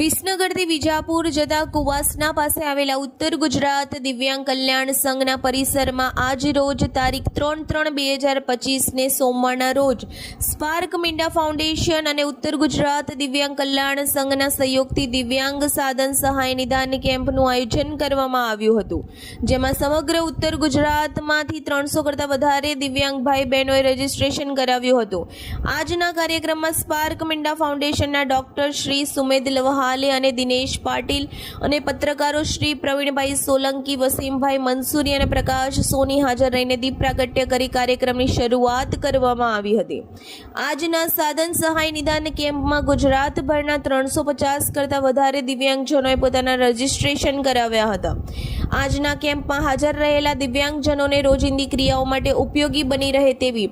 વિસનગરથી વિજાપુર જતા કુવાસના પાસે આવેલા ઉત્તર ગુજરાત દિવ્યાંગ કલ્યાણ સંઘના પરિસરમાં આજ રોજ તારીખ ત્રણ ત્રણ બે હજાર પચીસને સોમવારના રોજ સ્પાર્ક મિંડા ફાઉન્ડેશન અને ઉત્તર ગુજરાત દિવ્યાંગ કલ્યાણ સંઘના સહયોગથી દિવ્યાંગ સાધન સહાય નિદાન કેમ્પનું આયોજન કરવામાં આવ્યું હતું, જેમાં સમગ્ર ઉત્તર ગુજરાતમાંથી ત્રણસો કરતાં વધારે દિવ્યાંગ ભાઈ બહેનોએ રજીસ્ટ્રેશન કરાવ્યું હતું. આજના કાર્યક્રમમાં સ્પાર્ક મિંડા ફાઉન્ડેશનના ડોક્ટર શ્રી સુમેદ લવહાલે અને દિનેશ પાટીલ અને પત્રકારો શ્રી પ્રવીણભાઈ સોલંકી, વસીમભાઈ મંસૂરી અને પ્રકાશ સોની હાજર રહીને દીપ પ્રાગટ્ય કરી કાર્યક્રમની શરૂઆત કરવામાં આવી હતી. આજના સાધન સહાય નિદાન કેમ્પમાં ગુજરાતભરના ત્રણસો પચાસ કરતાં વધારે દિવ્યાંગજનોએ પોતાના રજીસ્ટ્રેશન કરાવ્યા હતા. આજના કેમ્પમાં હાજર રહેલા દિવ્યાંગજનોને રોજિંદી ક્રિયાઓ માટે ઉપયોગી બની રહે તેવી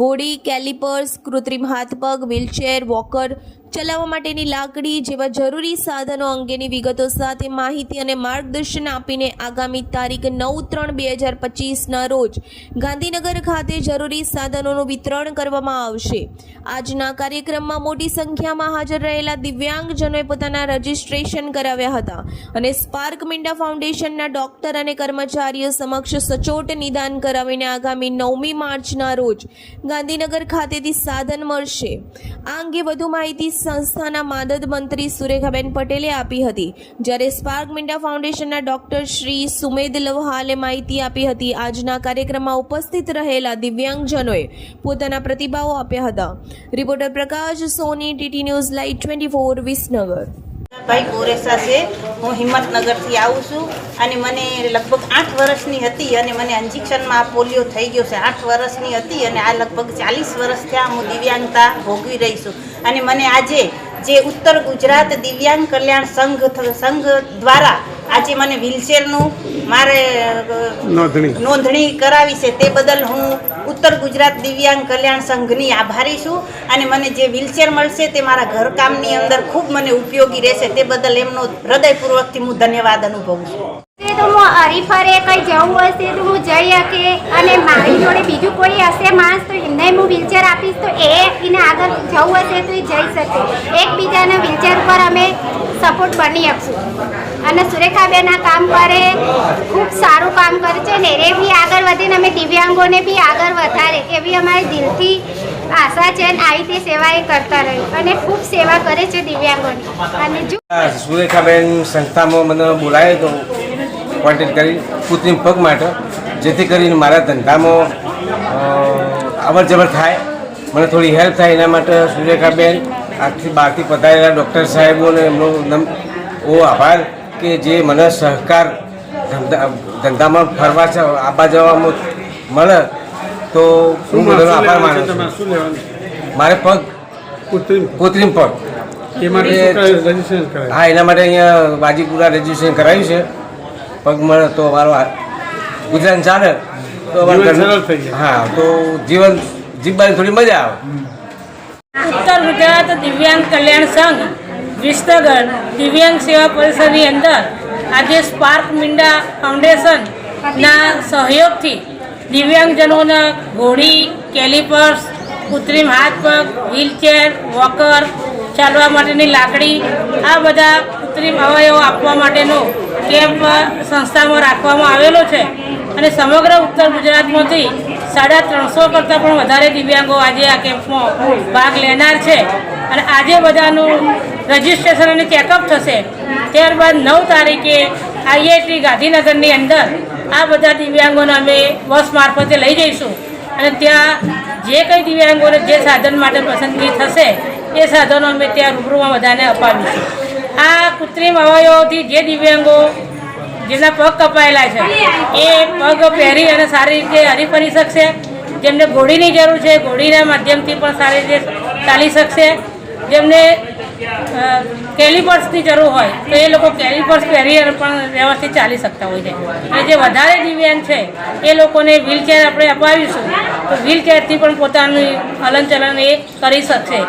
ઘોડી કેલિપર્સ, કૃત્રિમ હાથપગ, વ્હીલચેર, વોકર ચલાવવા માટેની લાકડી જેવા જરૂરી સાધનો અંગેની વિગતો સાથે માહિતી અને માર્ગદર્શન આપીને આગામી તારીખ નવ ત્રણ બે હજાર પચીસના રોજ ગાંધીનગર ખાતે જરૂરી સાધનોનું વિતરણ કરવામાં આવશે. આજના કાર્યક્રમમાં મોટી સંખ્યામાં હાજર રહેલા દિવ્યાંગજનોએ પોતાના રજીસ્ટ્રેશન કરાવ્યા હતા અને સ્પાર્ક મિન્ડા ફાઉન્ડેશનના ડોક્ટર અને કર્મચારીઓ સમક્ષ સચોટ નિદાન કરાવીને આગામી નવમી માર્ચના રોજ ગાંધીનગર ખાતેથી સાધન મળશે. આ અંગે વધુ માહિતી સંસ્થાના માદદ મંત્રી સુરેખાબેન પટેલે આપી હતી. જ્યારે સ્પાર્ક મિન્ડા ફાઉન્ડેશનના ડોક્ટર શ્રી સુમેદ લવહાલે માહિતી આપી હતી, આજના કાર્યક્રમમાં ઉપસ્થિત રહેલા દિવ્યાંગજનોએ પોતાના પ્રતિભાવો આપ્યા હતા. Reporter Prakash, Soni, TT news light twenty four Visnagar. ભાઈ ગોરેસા છે. હું હિંમતનગરથી આવું છું અને મને લગભગ આઠ વર્ષની હતી અને મને ઇન્જેક્શનમાં આ પોલિયો થઈ ગયો છે. આઠ વર્ષની હતી અને આ લગભગ ચાલીસ વર્ષ થયા હું દિવ્યાંગતા ભોગવી રહી છું. અને મને આજે જે ઉત્તર ગુજરાત દિવ્યાંગ કલ્યાણ સંઘ સંઘ દ્વારા આજે મને વ્હીલચેરનું મારે નોંધણી. નોંધણી કરાવી છે તે બદલ હું ઉત્તર ગુજરાત દિવ્યાંગ કલ્યાણ સંઘની આભારી છું અને મને જે વ્હીલચેર મળશે તે મારા ઘરકામની અંદર ખૂબ મને ઉપયોગી રહેશે તે બદલ એમનો હૃદયપૂર્વકથી હું ધન્યવાદ અનુભવું છું. તે તો હું હરીફરે કંઈ જવું હશે તો હું જઈ શકે અને મારી જોડે બીજું કોઈ હશે માણસ તો એમને હું વ્હીલચેર આપીશ તો એ એને આગળ જવું હશે તો એ જઈ શકે. એકબીજાના વ્હીલચેર પર અમે સપોર્ટ બની આપશું. અને સુરેખાબેન આ કામ કરે, ખૂબ સારું કામ કરે છે ને, એ બી આગળ વધીને અમે દિવ્યાંગોને બી આગળ વધારે એવી અમારી દિલથી આશા છે અને આવી તે સેવા એ કરતા રહ્યું અને ખૂબ સેવા કરે છે દિવ્યાંગોની. અને જો સુરેખાબેન સંસ્થામાં મને બોલાવ્યો તો કોન્ટેક્ટ કરી કૃત્રિમ પગ માટે, જેથી કરીને મારા ધંધામાં અવર જવર થાય. મને થોડી હેલ્પ થાય એના માટે સુરેખાબેન. આખી બહારથી પધારેલા ડૉક્ટર સાહેબોને એમનો બહુ આભાર કે જે મને સહકાર ધંધામાં ફરવા આવવા જવામાં મળે તો હું બધાનો આભાર માનું છું મારે પગ. કૃત્રિમ. કૃત્રિમ પગ. હા એના માટે અહીંયા બાજીપુરા રજીસ્ટ્રેશન કરાવ્યું છે. પગ મળે તો અમારો ગુજરાન ચાલે. તો અમારું. હા તો જીવન જીવવાની થોડી મજા આવે. ઉત્તર ગુજરાત દિવ્યાંગ કલ્યાણ સંઘ, વિસનગર દિવ્યાંગ સેવા પરિષદની અંદર આજે સ્પાર્ક મિંડા ફાઉન્ડેશનના સહયોગથી દિવ્યાંગજનોના ઘોડી, કેલિપર્સ, કૃત્રિમ હાથ પગ, વ્હીલચેર, વોકર ચાલવા માટેની લાકડી, આ બધા કૃત્રિમ અવયવો આપવા માટેનો કેમ્પ સંસ્થામાં રાખવામાં આવેલો છે અને સમગ્ર ઉત્તર ગુજરાતમાંથી સાડા ત્રણસો કરતાં પણ વધારે દિવ્યાંગો આજે આ કેમ્પમાં ભાગ લેનાર છે. અને આજે બધાનું રજીસ્ટ્રેશન અને ચેકઅપ થશે. ત્યારબાદ નવ તારીખે આઈઆઈટી ગાંધીનગરની અંદર આ બધા દિવ્યાંગોને અમે બસ મારફતે લઈ જઈશું. અને ત્યાં જે કંઈ દિવ્યાંગોને જે સાધન માટે પસંદગી થશે, એ સાધનો અમે ત્યાં રૂબરૂમાં બધાને અપાવીશું. આ કૃત્રિમ અવયવોથી જે દિવ્યાંગો જેમના પગ કપાયેલા છે. એ પગ પહેરી અને સારી રીતે હરી ફરી શકશે જેમને ઘોડીની જરૂર છે, ઘોડીના માધ્યમથી પણ સારી રીતે ચાલી શકશે. જેમને કેલિપર્સની જરૂર હોય, તો એ લોકો કેલિપર્સ પહેરી અને પણ વ્યવસ્થિત ચાલી શકતા હોય છે. અને જે વધારે દિવ્યાંગ છે, એ લોકોને વ્હીલચેર આપણે અપાવીશું, તો વ્હીલચેરથી પણ પોતાનું હલનચલન એ કરી શકશે.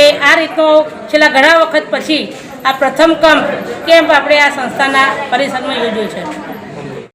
એ આ રીતનો છેલ્લા ઘણા વખત પછી આ પ્રથમ કંપ કેમ્પ આપણે આ સંસ્થાના પરિસરમાં યોજ્યો છે.